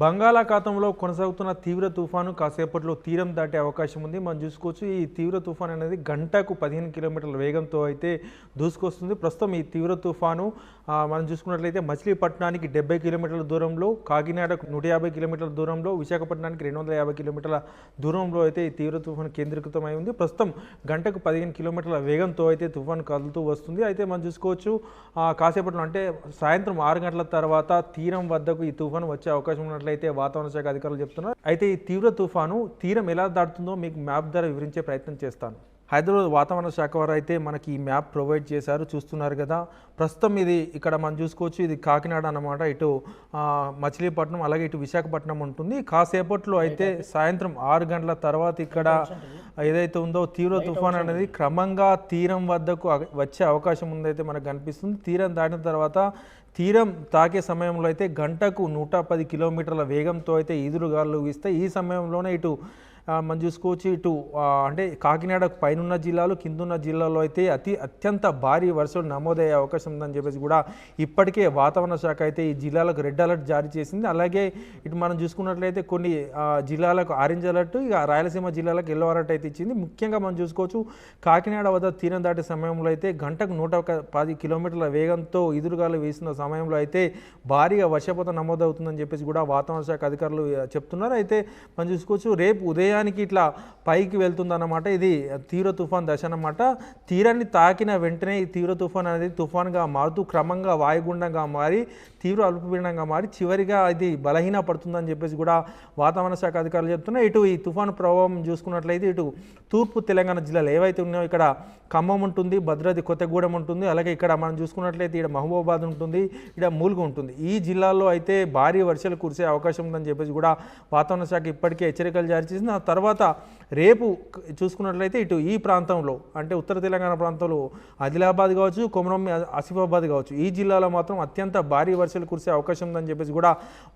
బంగాళాఖాతంలో కొనసాగుతున్న తీవ్ర తుఫాను కాసేపట్లో తీరం దాటే అవకాశం ఉంది. మనం చూసుకోవచ్చు ఈ తీవ్ర తుఫాన్ అనేది గంటకు పదిహేను కిలోమీటర్ల వేగంతో అయితే దూసుకొస్తుంది. ప్రస్తుతం ఈ తీవ్ర తుఫాను మనం చూసుకున్నట్లయితే మచిలీపట్నానికి డెబ్బై కిలోమీటర్ల దూరంలో కాకినాడకు నూట యాభై కిలోమీటర్ల దూరంలో విశాఖపట్నానికి రెండు వందల యాభై కిలోమీటర్ల దూరంలో అయితే ఈ తీవ్ర తుఫాను కేంద్రీకృతమై ఉంది. ప్రస్తుతం గంటకు పదిహేను కిలోమీటర్ల వేగంతో అయితే తుఫాను కదులుతూ వస్తుంది. అయితే మనం చూసుకోవచ్చు కాసేపట్లో అంటే సాయంత్రం ఆరు గంటల తర్వాత తీరం వద్దకు ఈ తుఫాను వచ్చే అవకాశం ఉన్నట్లయితే వాతావరణ శాఖ అధికారులు చెప్తున్నారు. అయితే ఈ తీవ్ర తుఫాను తీరం ఎలా దాటుతుందో మీకు మ్యాప్ ద్వారా వివరించే ప్రయత్నం చేస్తాను. హైదరాబాద్ వాతావరణ శాఖ వారు అయితే మనకి ఈ మ్యాప్ ప్రొవైడ్ చేశారు చూస్తున్నారు కదా. ప్రస్తుతం ఇది ఇక్కడ మనం చూసుకోవచ్చు ఇది కాకినాడ అన్నమాట. ఇటు మచిలీపట్నం అలాగే ఇటు విశాఖపట్నం ఉంటుంది. కాసేపట్లో అయితే సాయంత్రం ఆరు గంటల తర్వాత ఇక్కడ ఏదైతే ఉందో తీవ్ర తుఫాన్ అనేది క్రమంగా తీరం వద్దకు వచ్చే అవకాశం ఉందైతే మనకు కనిపిస్తుంది. తీరం దాటిన తర్వాత తీరం తాకే సమయంలో అయితే గంటకు నూట పది కిలోమీటర్ల వేగంతో అయితే ఈదురుగాలు వీస్తాయి. ఈ సమయంలోనే ఇటు మనం చూసుకోవచ్చు ఇటు అంటే కాకినాడకు పైనున్న జిల్లాలు కిందున్న జిల్లాలో అయితే అతి అత్యంత భారీ వర్షాలు నమోదయ్యే అవకాశం ఉందని చెప్పేసి కూడా ఇప్పటికే వాతావరణ శాఖ అయితే ఈ జిల్లాలకు రెడ్ అలర్ట్ జారీ చేసింది. అలాగే ఇటు మనం చూసుకున్నట్లయితే కొన్ని జిల్లాలకు ఆరెంజ్ అలర్ట్ ఇక రాయలసీమ జిల్లాలకు ఎల్లో అలర్ట్ అయితే ఇచ్చింది. ముఖ్యంగా మనం చూసుకోవచ్చు కాకినాడ వద్ద తీరం దాటే సమయంలో అయితే గంటకు నూట ఒక పది కిలోమీటర్ల వేగంతో ఎదురుగాలు వీసిన సమయంలో అయితే భారీగా వర్షపాతం నమోదవుతుందని చెప్పేసి కూడా వాతావరణ శాఖ అధికారులు చెప్తున్నారు. అయితే మనం చూసుకోవచ్చు రేపు ఉదయం ఉదయానికి ఇట్లా పైకి వెళ్తుందన్నమాట. ఇది తీవ్ర తుఫాన్ దశ అన్నమాట తీరాన్ని తాకిన వెంటనే ఈ తీవ్ర తుఫాన్ అనేది తుఫాన్గా మారుతూ క్రమంగా వాయుగుండంగా మారి తీవ్ర అల్పపీడనంగా మారి చివరిగా ఇది బలహీన పడుతుందని చెప్పేసి కూడా వాతావరణ శాఖ అధికారులు చెప్తున్నారు. ఇటు ఈ తుఫాను ప్రభావం చూసుకున్నట్లయితే ఇటు తూర్పు తెలంగాణ జిల్లాలు ఏవైతే ఉన్నాయో ఇక్కడ ఖమ్మం ఉంటుంది భద్రాద్రి కొత్తగూడెం ఉంటుంది అలాగే ఇక్కడ మనం చూసుకున్నట్లయితే ఇక్కడ మహబూబాబాద్ ఉంటుంది ఇక్కడ మూలుగు ఉంటుంది. ఈ జిల్లాల్లో అయితే భారీ వర్షాలు కురిసే అవకాశం ఉందని చెప్పేసి కూడా వాతావరణ శాఖ ఇప్పటికే హెచ్చరికలు జారీ చేసింది. ఆ తర్వాత రేపు చూసుకున్నట్లయితే ఇటు ఈ ప్రాంతంలో అంటే ఉత్తర తెలంగాణ ప్రాంతంలో ఆదిలాబాద్ కావచ్చు కొమరం ఆసిఫాబాద్ కావచ్చు ఈ జిల్లాలో మాత్రం అత్యంత భారీ వర్షాలు కురిసే అవకాశం ఉందని చెప్పేసి కూడా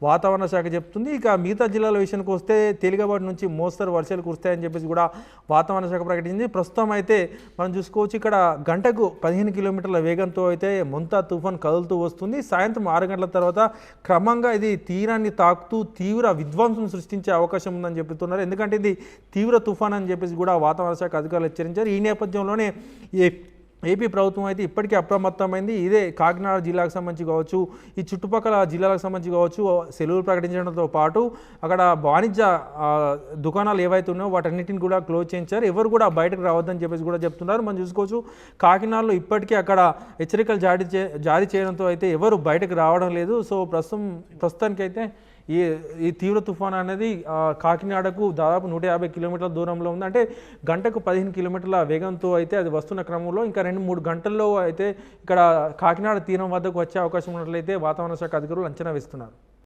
వాతావరణ శాఖ చెప్తుంది. ఇక మిగతా జిల్లాల విషయానికి వస్తే తేలికపాటి నుంచి మోస్తరు వర్షాలు కురుస్తాయని చెప్పేసి కూడా వాతావరణ శాఖ ప్రకటించింది. ప్రస్తుతం అయితే మనం చూసుకోవచ్చు ఇక్కడ గంటకు పదిహేను కిలోమీటర్ల వేగంతో అయితే ముంతా తుఫాన్ కదులుతూ వస్తుంది. సాయంత్రం ఆరు గంటల తర్వాత క్రమంగా ఇది తీరాన్ని తాకుతూ తీవ్ర విధ్వంసం సృష్టించే అవకాశం ఉందని చెబుతున్నారు ఎందుకంటే ఇది తీవ్ర తుఫాన్ అని చెప్పేసి కూడా వాతావరణ శాఖ అధికారులు హెచ్చరించారు. ఈ నేపథ్యంలోనే ఏ ఏపీ ప్రభుత్వం అయితే ఇప్పటికే అప్రమత్తమైంది. ఇదే కాకినాడ జిల్లాకు సంబంధించి కావచ్చు ఈ చుట్టుపక్కల జిల్లాలకు సంబంధించి కావచ్చు సెలవులు ప్రకటించడంతో పాటు అక్కడ వాణిజ్య దుకాణాలు ఏవైతే ఉన్నాయో వాటన్నిటిని కూడా క్లోజ్ చేయించారు. ఎవరు కూడా బయటకు రావద్దని చెప్పేసి కూడా చెప్తున్నారు. మనం చూసుకోవచ్చు కాకినాడలో ఇప్పటికే అక్కడ హెచ్చరికలు జారీ చే జారీ చేయడంతో అయితే ఎవరు బయటకు రావడం లేదు. సో ప్రస్తుతం ప్రస్తుతానికైతే ఈ ఈ తీవ్ర తుఫాన్ అనేది కాకినాడకు దాదాపు నూట యాభై కిలోమీటర్ల దూరంలో ఉంది. అంటే గంటకు పదిహేను కిలోమీటర్ల వేగంతో అయితే అది వస్తున్న క్రమంలో ఇంకా రెండు మూడు గంటల్లో అయితే ఇక్కడ కాకినాడ తీరం వద్దకు వచ్చే అవకాశం ఉన్నట్లయితే వాతావరణ శాఖ అధికారులు అంచనా వేస్తున్నారు.